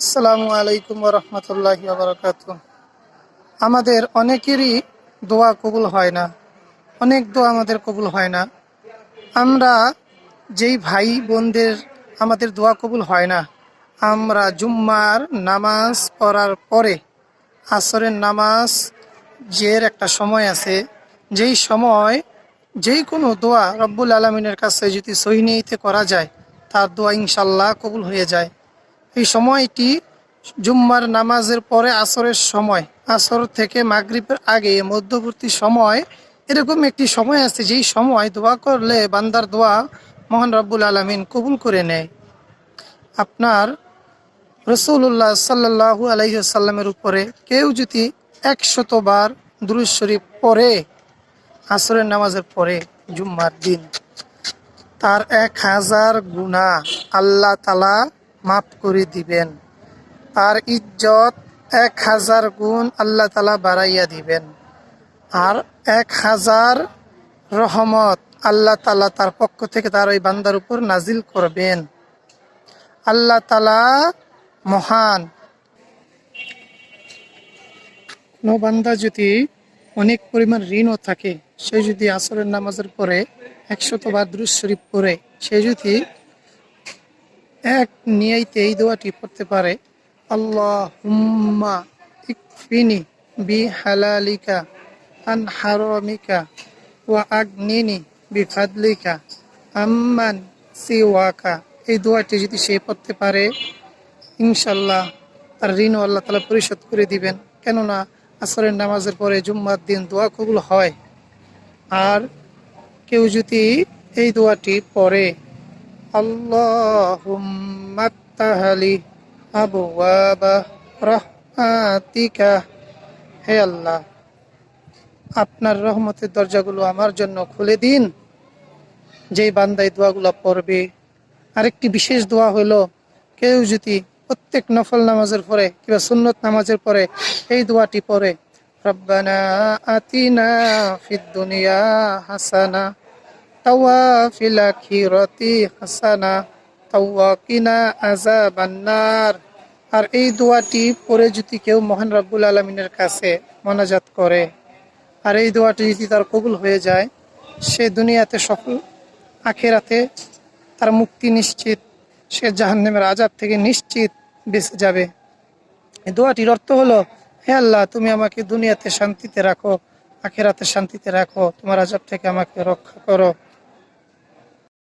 আসসালামু আলাইকুম রহমতুল্লাহ আমাদের অনেকেরই দোয়া কবুল হয় না, অনেক দোয়া আমাদের কবুল হয় না। আমরা যেই ভাই বোনদের আমাদের দোয়া কবুল হয় না, আমরা জুম্মার নামাজ পড়ার পরে, আসরের নামাজ জের একটা সময় আছে, যেই সময় যেই কোনো দোয়া রব্বুল আলমিনের কাছে যদি সহিনীতে করা যায়, তার দোয়া ইনশাল্লাহ কবুল হয়ে যায়। এই সময়টি জুম্মার নামাজের পরে আসরের সময়। আসর থেকে মাগরিবের আগে মধ্যবর্তী সময়, এরকম একটি সময় আছে যেই সময় দোয়া করলে বান্দার দোয়া মহান রব্বুল আলমিন কবুল করে নেয়। আপনার রসুল্লাহ সাল্লাহু আলাইসাল্লামের উপরে কেউ যদি একশতবার দুরুজ শরীফ পরে আসরের নামাজের পরে জুম্মার দিন, তার এক হাজার গুণা আল্লাহ তালা মাফ করে দিবেন। তার ইজ্জত এক হাজার গুণ আল্লাহ তালা বাড়াইয়া দিবেন। আর এক হাজার রহমত আল্লাহ তালা তার পক্ষ থেকে তার ওই বান্দার উপর নাজিল করবেন। আল্লাহ তালা মহান। কোনো বান্দা যদি অনেক পরিমাণ ঋণও থাকে, সে যদি আসরের নামাজের পরে একশতবার দ্রুজ শরীফ পড়ে, সে যদি এক নিয়াইতে এই দোয়াটি পড়তে পারে আল্লাহ হুম্মা ইকফিনি বি হালালিকা আন হারামিকা, ওয়া আগনিনি বি ফাদলিকা আম্মান সিওয়াকা। এই দোয়াটি যদি সে পড়তে পারে ইনশাল্লাহ তার ঋণও আল্লাহ তালা পরিশোধ করে দিবেন। কেননা আসরের নামাজের পরে জুম্মার দিন দোয়া কবুল হয়। আর কেউ যদি এই দোয়াটি পড়ে আল্লাহুম্মাত্তাহালি আবওয়াবা রাহমাতিকা হে আল্লাহ, আপনার রহমতের দরজাগুলো আমার জন্য খুলে দিন। যেই বান্দাই দোয়াগুলো পড়বে, আরেকটি বিশেষ দোয়া হলো, কেউ যদি প্রত্যেক নফল নামাজের পরে কিংবা সুন্নত নামাজের পরে এই দোয়াটি পড়ে, রব্বানা আতিনা ফিদ দুনিয়া হাসানা তাওয়া ফিল হাসানা তাওয়া কিনা আর এই দোয়াটি পরে যদি কেউ মহান রব্বুল আলমিনের কাছে মোনাজাত করে, আর এই দোয়াটি যদি তার কবুল হয়ে যায়, সে দুনিয়াতে সফল, আখেরাতে তার মুক্তি নিশ্চিত, সে জাহান্নামের আজাব থেকে নিশ্চিত বেঁচে যাবে। দোয়াটির অর্থ হলো, হে আল্লাহ, তুমি আমাকে দুনিয়াতে শান্তিতে রাখো, আখেরাতে শান্তিতে রাখো, তোমার আজাব থেকে আমাকে রক্ষা করো।